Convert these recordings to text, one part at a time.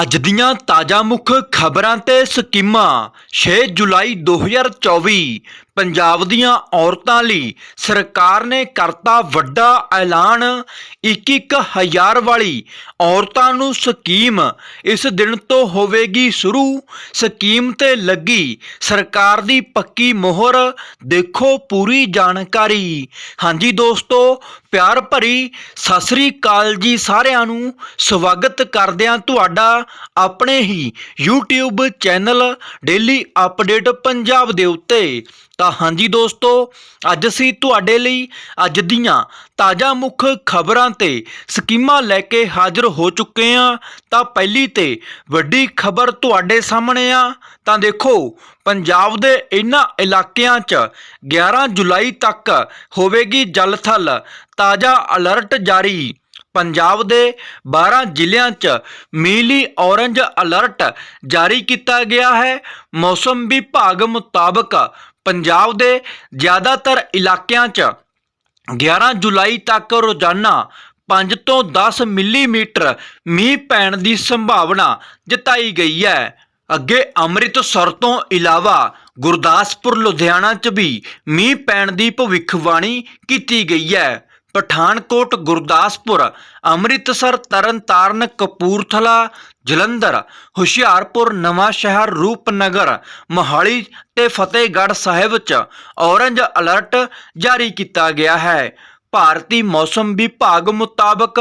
ਅੱਜ ਦੀਆਂ ਤਾਜ਼ਾ ਮੁੱਖ ਖਬਰਾਂ ਤੇ ਸਕੀਮਾਂ 6 ਜੁਲਾਈ 2024 ਪੰਜਾਬ ਦੀਆਂ ਔਰਤਾਂ ਲਈ ਸਰਕਾਰ ਨੇ ਕਰਤਾ ਵੱਡਾ ਐਲਾਨ। 21 ਹਜ਼ਾਰ ਵਾਲੀ ਔਰਤਾਂ ਨੂੰ ਸਕੀਮ ਇਸ ਦਿਨ ਤੋਂ ਹੋਵੇਗੀ ਸ਼ੁਰੂ। ਸਕੀਮ ਤੇ ਲੱਗੀ ਸਰਕਾਰ ਦੀ ਪੱਕੀ ਮੋਹਰ। ਦੇਖੋ ਪੂਰੀ ਜਾਣਕਾਰੀ। ਹਾਂਜੀ ਦੋਸਤੋ, ਪਿਆਰ ਭਰੀ ਸਤਿ ਸ੍ਰੀ ਅਕਾਲ ਜੀ ਸਾਰਿਆਂ ਨੂੰ। ਸਵਾਗਤ ਕਰਦਿਆਂ ਤੁਹਾਡਾ ਆਪਣੇ ਹੀ YouTube channel daily update Punjab ਦੇ ਉੱਤੇ। ਤਾਂ ਹਾਂਜੀ ਦੋਸਤੋ, ਅੱਜ ਅਸੀਂ ਤੁਹਾਡੇ ਲਈ ਅੱਜ ਦੀਆਂ ਤਾਜ਼ਾ ਮੁੱਖ ਖਬਰਾਂ ਤੇ ਸਕੀਮਾਂ ਲੈ ਕੇ ਹਾਜ਼ਰ ਹੋ ਚੁੱਕੇ ਹਾਂ। ਤਾਂ ਪਹਿਲੀ ਤੇ ਵੱਡੀ ਖਬਰ ਤੁਹਾਡੇ ਸਾਹਮਣੇ ਆ। ਤਾਂ ਦੇਖੋ, ਪੰਜਾਬ ਦੇ ਇਨ੍ਹਾਂ ਇਲਾਕਿਆਂ 'ਚ 11 ਜੁਲਾਈ ਤੱਕ ਹੋਵੇਗੀ ਜਲ ਥਲ। ਤਾਜ਼ਾ ਅਲਰਟ ਜਾਰੀ। ਪੰਜਾਬ ਦੇ 12 ਜ਼ਿਲ੍ਹਿਆਂ 'ਚ ਮੀਲੀ ਔਰੰਜ ਅਲਰਟ ਜਾਰੀ ਕੀਤਾ ਗਿਆ ਹੈ। ਮੌਸਮ ਵਿਭਾਗ ਮੁਤਾਬਕ ਪੰਜਾਬ ਦੇ ਜ਼ਿਆਦਾਤਰ ਇਲਾਕਿਆਂ 'ਚ 11 ਜੁਲਾਈ ਤੱਕ ਰੋਜ਼ਾਨਾ 5 ਤੋਂ 10 ਮਿਲੀਮੀਟਰ ਮੀਂਹ ਪੈਣ ਦੀ ਸੰਭਾਵਨਾ ਜਤਾਈ ਗਈ ਹੈ। ਅੱਗੇ ਅੰਮ੍ਰਿਤਸਰ ਤੋਂ ਇਲਾਵਾ ਗੁਰਦਾਸਪੁਰ, ਲੁਧਿਆਣਾ 'ਚ ਵੀ ਮੀਂਹ ਪੈਣ ਦੀ ਭਵਿੱਖਬਾਣੀ ਕੀਤੀ ਗਈ ਹੈ। ਪਠਾਨਕੋਟ, ਗੁਰਦਾਸਪੁਰ, ਅੰਮ੍ਰਿਤਸਰ, ਤਰਨਤਾਰਨ, ਕਪੂਰਥਲਾ, ਜਲੰਧਰ, ਹੁਸ਼ਿਆਰਪੁਰ, ਨਵਾਂ ਸ਼ਹਿਰ, ਰੂਪਨਗਰ, ਮੋਹਾਲੀ ਤੇ ਫਤਿਹਗੜ੍ਹ ਸਾਹਿਬ 'ਚ ਔਰੰਜ ਅਲਰਟ ਜਾਰੀ ਕੀਤਾ ਗਿਆ ਹੈ। ਭਾਰਤੀ ਮੌਸਮ ਵਿਭਾਗ ਮੁਤਾਬਕ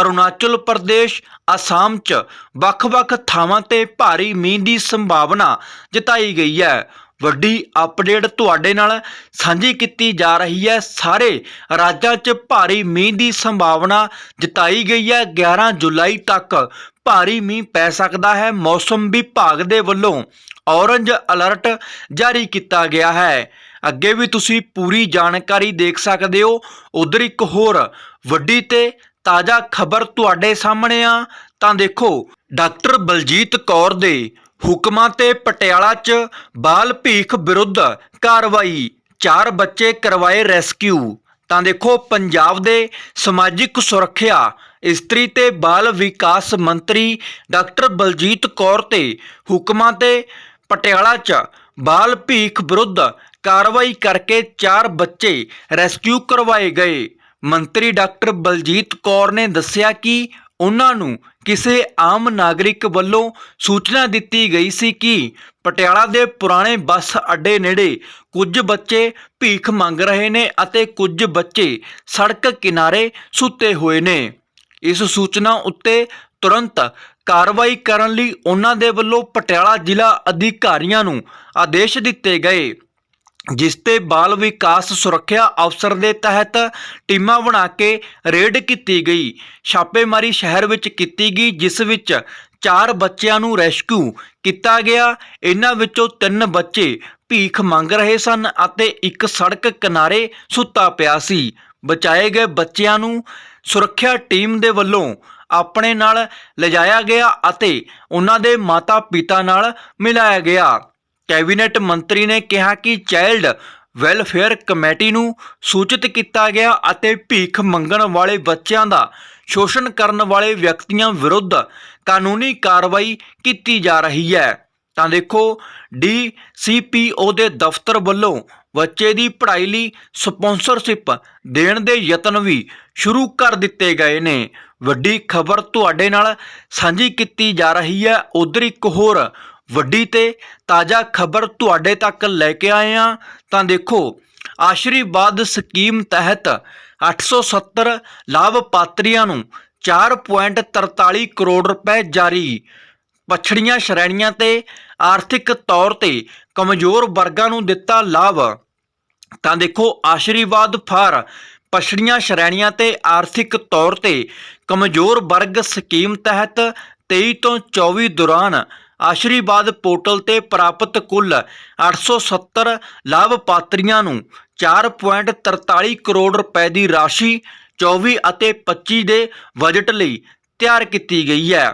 ਅਰੁਣਾਚਲ ਪ੍ਰਦੇਸ਼, ਅਸਾਮ 'ਚ ਵੱਖ-ਵੱਖ ਥਾਵਾਂ ਤੇ ਭਾਰੀ ਮੀਂਹ ਦੀ ਸੰਭਾਵਨਾ ਜਤਾਈ ਗਈ ਹੈ। ਵੱਡੀ ਅਪਡੇਟ ਤੁਹਾਡੇ ਨਾਲ ਸਾਂਝੀ ਕੀਤੀ ਜਾ ਰਹੀ ਹੈ। ਸਾਰੇ ਰਾਜਾਂ 'ਚ ਭਾਰੀ ਮੀਂਹ ਦੀ ਸੰਭਾਵਨਾ ਜਤਾਈ ਗਈ ਹੈ। 11 ਜੁਲਾਈ ਤੱਕ ਭਾਰੀ ਮੀਂਹ ਪੈ ਸਕਦਾ ਹੈ। ਮੌਸਮ ਵਿਭਾਗ ਦੇ ਵੱਲੋਂ ਔਰੰਜ ਅਲਰਟ ਜਾਰੀ ਕੀਤਾ ਗਿਆ ਹੈ। ਅੱਗੇ ਵੀ ਤੁਸੀਂ ਪੂਰੀ ਜਾਣਕਾਰੀ ਦੇਖ ਸਕਦੇ ਹੋ। ਉਧਰ ਇੱਕ ਹੋਰ ਵੱਡੀ ਤੇ ਤਾਜ਼ਾ ਖਬਰ ਤੁਹਾਡੇ ਸਾਹਮਣੇ ਆ। ਤਾਂ ਦੇਖੋ, ਡਾਕਟਰ ਬਲਜੀਤ ਕੌਰ ਦੇ ਹੁਕਮਾਂ ਤੇ ਪਟਿਆਲਾ 'ਚ ਬਾਲ ਭੀਖ ਵਿਰੁੱਧ ਕਾਰਵਾਈ, ਚਾਰ ਬੱਚੇ ਕਰਵਾਏ ਰੈਸਕਿਊ। ਤਾਂ ਦੇਖੋ ਪੰਜਾਬ ਦੇ ਸਮਾਜਿਕ ਸੁਰੱਖਿਆ, ਇਸਤਰੀ ਤੇ ਬਾਲ ਵਿਕਾਸ ਮੰਤਰੀ ਡਾਕਟਰ ਬਲਜੀਤ ਕੌਰ ਤੇ ਹੁਕਮਾਂ ਤੇ ਪਟਿਆਲਾ 'ਚ ਬਾਲ ਭੀਖ ਵਿਰੁੱਧ ਕਾਰਵਾਈ ਕਰਕੇ ਚਾਰ ਬੱਚੇ ਰੈਸਕਿਊ ਕਰਵਾਏ ਗਏ। ਮੰਤਰੀ ਡਾਕਟਰ ਬਲਜੀਤ ਕੌਰ ਨੇ ਦੱਸਿਆ ਕਿ ਉਹਨਾਂ ਨੂੰ ਕਿਸੇ ਆਮ ਨਾਗਰਿਕ ਵੱਲੋਂ ਸੂਚਨਾ ਦਿੱਤੀ ਗਈ ਸੀ ਕਿ ਪਟਿਆਲਾ ਦੇ ਪੁਰਾਣੇ ਬੱਸ ਅੱਡੇ ਨੇੜੇ ਕੁਝ ਬੱਚੇ ਭੀਖ ਮੰਗ ਰਹੇ ਨੇ ਅਤੇ ਕੁਝ ਬੱਚੇ ਸੜਕ ਕਿਨਾਰੇ ਸੁੱਤੇ ਹੋਏ ਨੇ। ਇਸ ਸੂਚਨਾ ਉੱਤੇ ਤੁਰੰਤ ਕਾਰਵਾਈ ਕਰਨ ਲਈ ਉਹਨਾਂ ਦੇ ਵੱਲੋਂ ਪਟਿਆਲਾ ਜ਼ਿਲ੍ਹਾ ਅਧਿਕਾਰੀਆਂ ਨੂੰ ਆਦੇਸ਼ ਦਿੱਤੇ ਗਏ। ਜਿਸ ਤੇ ਬਾਲ ਵਿਕਾਸ ਸੁਰੱਖਿਆ ਅਫਸਰ ਦੇ ਤਹਿਤ ਟੀਮਾਂ ਬਣਾ ਕੇ ਰੇਡ ਕੀਤੀ ਗਈ। ਛਾਪੇਮਾਰੀ ਸ਼ਹਿਰ ਵਿੱਚ ਕੀਤੀ ਗਈ, ਜਿਸ ਵਿੱਚ ਚਾਰ ਬੱਚਿਆਂ ਨੂੰ ਰੈਸਕਿਊ ਕੀਤਾ ਗਿਆ। ਇਹਨਾਂ ਵਿੱਚੋਂ ਤਿੰਨ ਬੱਚੇ ਭੀਖ ਮੰਗ ਰਹੇ ਸਨ ਅਤੇ ਇੱਕ ਸੜਕ ਕਿਨਾਰੇ ਸੁੱਤਾ ਪਿਆ ਸੀ। ਬਚਾਏ ਗਏ ਬੱਚਿਆਂ ਨੂੰ ਸੁਰੱਖਿਆ ਟੀਮ ਦੇ ਵੱਲੋਂ ਆਪਣੇ ਨਾਲ ਲਿਜਾਇਆ ਗਿਆ ਅਤੇ ਉਹਨਾਂ ਦੇ ਮਾਤਾ-ਪਿਤਾ ਨਾਲ ਮਿਲਾਇਆ ਗਿਆ। ਕੈਬਨਿਟ ਮੰਤਰੀ ਨੇ ਕਿਹਾ ਕਿ ਚਾਈਲਡ ਵੈਲਫੇਅਰ ਕਮੇਟੀ ਨੂੰ ਸੂਚਿਤ ਕੀਤਾ ਗਿਆ ਅਤੇ ਭੀਖ ਮੰਗਣ ਵਾਲੇ ਬੱਚਿਆਂ ਦਾ ਸ਼ੋਸ਼ਣ ਕਰਨ ਵਾਲੇ ਵਿਅਕਤੀਆਂ ਵਿਰੁੱਧ ਕਾਨੂੰਨੀ ਕਾਰਵਾਈ ਕੀਤੀ ਜਾ ਰਹੀ ਹੈ। ਤਾਂ ਦੇਖੋ, ਡੀ ਸੀ ਪੀ ਓ ਦੇ ਦਫ਼ਤਰ ਵੱਲੋਂ ਬੱਚੇ ਦੀ ਪੜ੍ਹਾਈ ਲਈ ਸਪਾਂਸਰਸ਼ਿਪ ਦੇਣ ਦੇ ਯਤਨ ਵੀ ਸ਼ੁਰੂ ਕਰ ਦਿੱਤੇ ਗਏ ਨੇ। ਵੱਡੀ ਖਬਰ ਤੁਹਾਡੇ ਨਾਲ ਸਾਂਝੀ ਕੀਤੀ ਜਾ ਰਹੀ ਹੈ। ਉਧਰ ਇੱਕ ਹੋਰ ਵੱਡੀ ਤੇ ਤਾਜ਼ਾ ਖਬਰ ਤੁਹਾਡੇ ਤੱਕ ਲੈ ਕੇ ਆਏ ਆ ਤਾਂ ਦੇਖੋ ਆਸ਼ੀਰਵਾਦ ਸਕੀਮ ਤਹਿਤ 870 ਲਾਭਪਾਤਰੀਆਂ ਨੂੰ 4.43 ਕਰੋੜ ਰੁਪਏ ਜਾਰੀ। ਪਛੜੀਆਂ ਸ਼੍ਰੇਣੀਆਂ ਤੇ ਆਰਥਿਕ ਤੌਰ ਤੇ ਕਮਜ਼ੋਰ ਵਰਗਾਂ ਨੂੰ ਦਿੱਤਾ ਲਾਭ। ਤਾਂ ਦੇਖੋ ਆਸ਼ੀਰਵਾਦ ਫਾਰ ਪਛੜੀਆਂ ਸ਼੍ਰੇਣੀਆਂ ਤੇ ਆਰਥਿਕ ਤੌਰ ਤੇ ਕਮਜ਼ੋਰ ਵਰਗ ਸਕੀਮ ਤਹਿਤ 23 ਤੋਂ 24 ਦੌਰਾਨ ਆਸ਼ੀਰਵਾਦ ਪੋਰਟਲ ਤੇ ਪ੍ਰਾਪਤ ਕੁੱਲ 870 ਲਾਭਪਾਤਰੀਆਂ ਨੂੰ 4.43 ਕਰੋੜ ਰੁਪਏ ਦੀ ਰਾਸ਼ੀ 24 ਅਤੇ 25 ਦੇ ਬਜਟ ਲਈ ਤਿਆਰ ਕੀਤੀ ਗਈ ਹੈ।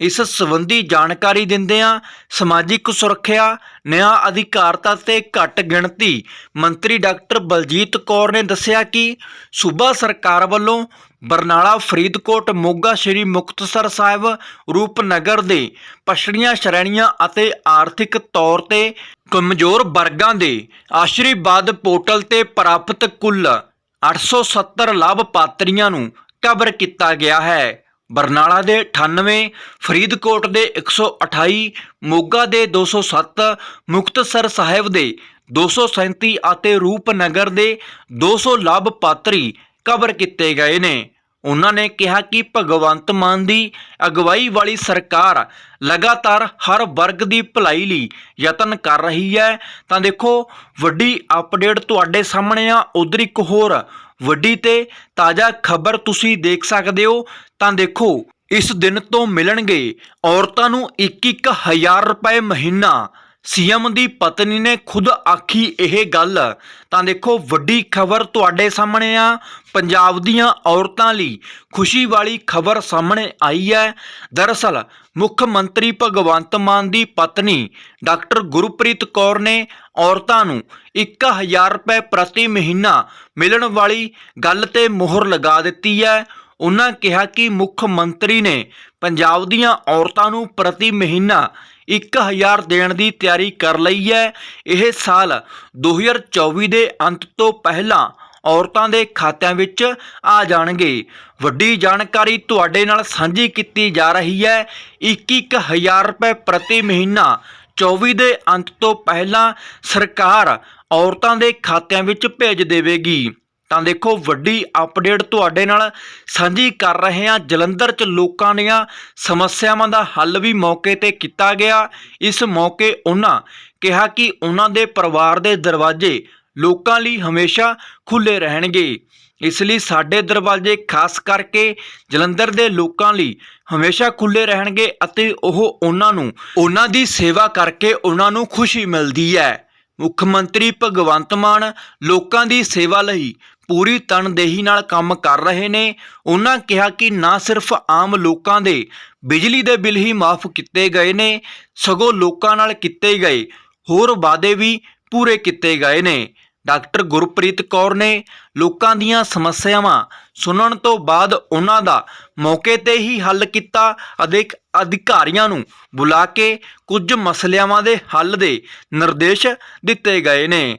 ਇਸ ਸੰਬੰਧੀ ਜਾਣਕਾਰੀ ਦਿੰਦਿਆਂ ਸਮਾਜਿਕ ਸੁਰੱਖਿਆ, ਨਿਆਂ ਅਧਿਕਾਰਤਾ ਤੇ ਘੱਟ ਗਿਣਤੀ ਮੰਤਰੀ ਡਾਕਟਰ ਬਲਜੀਤ ਕੌਰ ਨੇ ਦੱਸਿਆ ਕਿ ਸੂਬਾ ਸਰਕਾਰ ਵੱਲੋਂ ਬਰਨਾਲਾ, ਫਰੀਦਕੋਟ, ਮੋਗਾ, ਸ਼੍ਰੀ ਮੁਕਤਸਰ ਸਾਹਿਬ, ਰੂਪਨਗਰ ਦੇ ਪਛੜੀਆਂ ਸ਼੍ਰੇਣੀਆਂ ਅਤੇ ਆਰਥਿਕ ਤੌਰ ਤੇ ਕਮਜ਼ੋਰ ਵਰਗਾਂ ਦੇ ਆਸ਼ੀਰਵਾਦ ਪੋਰਟਲ ਤੇ ਪ੍ਰਾਪਤ ਕੁੱਲ 870 ਲਾਭਪਾਤਰੀਆਂ ਨੂੰ ਕਵਰ ਕੀਤਾ ਗਿਆ ਹੈ। ਬਰਨਾਲਾ ਦੇ 98 ਫਰੀਦਕੋਟ ਦੇ 128 ਮੋਗਾ ਦੇ 207 ਮੁਕਤਸਰ ਸਾਹਿਬ ਦੇ 237 ਅਤੇ ਰੂਪਨਗਰ ਦੇ 200 ਲਾਭਪਾਤਰੀ ਕਵਰ ਕੀਤੇ ਗਏ ਨੇ। ਉਹਨਾਂ ਨੇ ਕਿਹਾ ਕਿ ਭਗਵੰਤ ਮਾਨ ਦੀ ਅਗਵਾਈ ਵਾਲੀ ਸਰਕਾਰ ਲਗਾਤਾਰ ਹਰ ਵਰਗ ਦੀ ਭਲਾਈ ਲਈ ਯਤਨ ਕਰ ਰਹੀ ਹੈ। ਤਾਂ ਦੇਖੋ, ਵੱਡੀ ਅਪਡੇਟ ਤੁਹਾਡੇ ਸਾਹਮਣੇ ਆ, ਉਧਰ ਇੱਕ ਹੋਰ ਵੱਡੀ ਤੇ ਤਾਜ਼ਾ ਖਬਰ ਤੁਸੀਂ ਦੇਖ ਸਕਦੇ ਹੋ। ਤਾਂ ਦੇਖੋ, ਇਸ ਦਿਨ ਤੋਂ ਮਿਲਣਗੇ ਔਰਤਾਂ ਨੂੰ 1-1000 ਰੁਪਏ ਮਹੀਨਾ। ਸੀਐਮ ਦੀ ਪਤਨੀ ਨੇ ਖੁਦ ਆਖੀ ਇਹ ਗੱਲ। ਤਾਂ ਦੇਖੋ, ਵੱਡੀ ਖਬਰ ਤੁਹਾਡੇ ਸਾਹਮਣੇ ਆ। ਪੰਜਾਬ ਦੀਆਂ ਔਰਤਾਂ ਲਈ ਖੁਸ਼ੀ ਵਾਲੀ ਖਬਰ ਸਾਹਮਣੇ ਆਈ ਹੈ। ਦਰਅਸਲ, ਮੁੱਖ ਮੰਤਰੀ ਭਗਵੰਤ ਮਾਨ ਦੀ ਪਤਨੀ ਡਾਕਟਰ ਗੁਰਪ੍ਰੀਤ ਕੌਰ ਨੇ ਔਰਤਾਂ ਨੂੰ 1000 ਰੁਪਏ ਪ੍ਰਤੀ ਮਹੀਨਾ ਮਿਲਣ ਵਾਲੀ ਗੱਲ ਤੇ ਮੋਹਰ ਲਗਾ ਦਿੱਤੀ ਹੈ। ਉਹਨਾਂ ਕਿਹਾ ਕਿ ਮੁੱਖ ਮੰਤਰੀ ਨੇ ਪੰਜਾਬ ਦੀਆਂ ਔਰਤਾਂ ਨੂੰ ਪ੍ਰਤੀ ਮਹੀਨਾ 1000 ਦੇਣ ਦੀ ਤਿਆਰੀ ਕਰ ਲਈ ਹੈ। ਇਹ ਸਾਲ 2024 ਦੇ ਅੰਤ ਤੋਂ ਪਹਿਲਾਂ ਔਰਤਾਂ ਦੇ ਖਾਤਿਆਂ ਵਿੱਚ ਆ ਜਾਣਗੇ। ਵੱਡੀ ਜਾਣਕਾਰੀ ਤੁਹਾਡੇ ਨਾਲ ਸਾਂਝੀ ਕੀਤੀ ਜਾ ਰਹੀ ਹੈ। 21000 ਰੁਪਏ ਪ੍ਰਤੀ ਮਹੀਨਾ 24 ਦੇ ਅੰਤ ਤੋਂ ਪਹਿਲਾਂ ਸਰਕਾਰ ਔਰਤਾਂ ਦੇ ਖਾਤਿਆਂ ਵਿੱਚ ਭੇਜ ਦੇਵੇਗੀ। ਤਾਂ ਦੇਖੋ, ਵੱਡੀ ਅਪਡੇਟ ਤੁਹਾਡੇ ਨਾਲ ਸਾਂਝੀ ਕਰ ਰਹੇ ਹਾਂ। ਜਲੰਧਰ 'ਚ ਲੋਕਾਂ ਦੀਆਂ ਸਮੱਸਿਆਵਾਂ ਦਾ ਹੱਲ ਵੀ ਮੌਕੇ ਤੇ ਕੀਤਾ ਗਿਆ। ਇਸ ਮੌਕੇ ਉਹਨਾਂ ਕਿਹਾ ਕਿ ਉਹਨਾਂ ਦੇ ਪਰਿਵਾਰ ਦੇ ਦਰਵਾਜ਼ੇ ਲੋਕਾਂ ਲਈ ਹਮੇਸ਼ਾ ਖੁੱਲੇ ਰਹਿਣਗੇ। ਇਸ ਲਈ ਸਾਡੇ ਦਰਵਾਜ਼ੇ ਖਾਸ ਕਰਕੇ ਜਲੰਧਰ ਦੇ ਲੋਕਾਂ ਲਈ ਹਮੇਸ਼ਾ ਖੁੱਲੇ ਰਹਿਣਗੇ ਅਤੇ ਉਹ ਉਹਨਾਂ ਨੂੰ, ਉਹਨਾਂ ਦੀ ਸੇਵਾ ਕਰਕੇ ਉਹਨਾਂ ਨੂੰ ਖੁਸ਼ੀ ਮਿਲਦੀ ਹੈ। ਮੁੱਖ ਮੰਤਰੀ ਭਗਵੰਤ ਮਾਨ ਲੋਕਾਂ ਦੀ ਸੇਵਾ ਲਈ ਪੂਰੀ ਤਨਦੇਹੀ ਨਾਲ ਕੰਮ ਕਰ ਰਹੇ ਨੇ। ਉਹਨਾਂ ਕਿਹਾ ਕਿ ਨਾ ਸਿਰਫ ਆਮ ਲੋਕਾਂ ਦੇ ਬਿਜਲੀ ਦੇ ਬਿੱਲ ਹੀ ਮਾਫ ਕੀਤੇ ਗਏ ਨੇ, ਸਗੋਂ ਲੋਕਾਂ ਨਾਲ ਕੀਤੇ ਗਏ ਹੋਰ ਵਾਅਦੇ ਵੀ ਪੂਰੇ ਕੀਤੇ ਗਏ ਨੇ। ਡਾਕਟਰ ਗੁਰਪ੍ਰੀਤ ਕੌਰ ਨੇ ਲੋਕਾਂ ਦੀਆਂ ਸਮੱਸਿਆਵਾਂ ਸੁਣਨ ਤੋਂ ਬਾਅਦ ਉਹਨਾਂ ਦਾ ਮੌਕੇ ਤੇ ਹੀ ਹੱਲ ਕੀਤਾ ਅਤੇ ਅਧਿਕਾਰੀਆਂ ਨੂੰ ਬੁਲਾ ਕੇ ਕੁਝ ਮਸਲਿਆਵਾਂ ਦੇ ਹੱਲ ਦੇ ਨਿਰਦੇਸ਼ ਦਿੱਤੇ ਗਏ ਨੇ।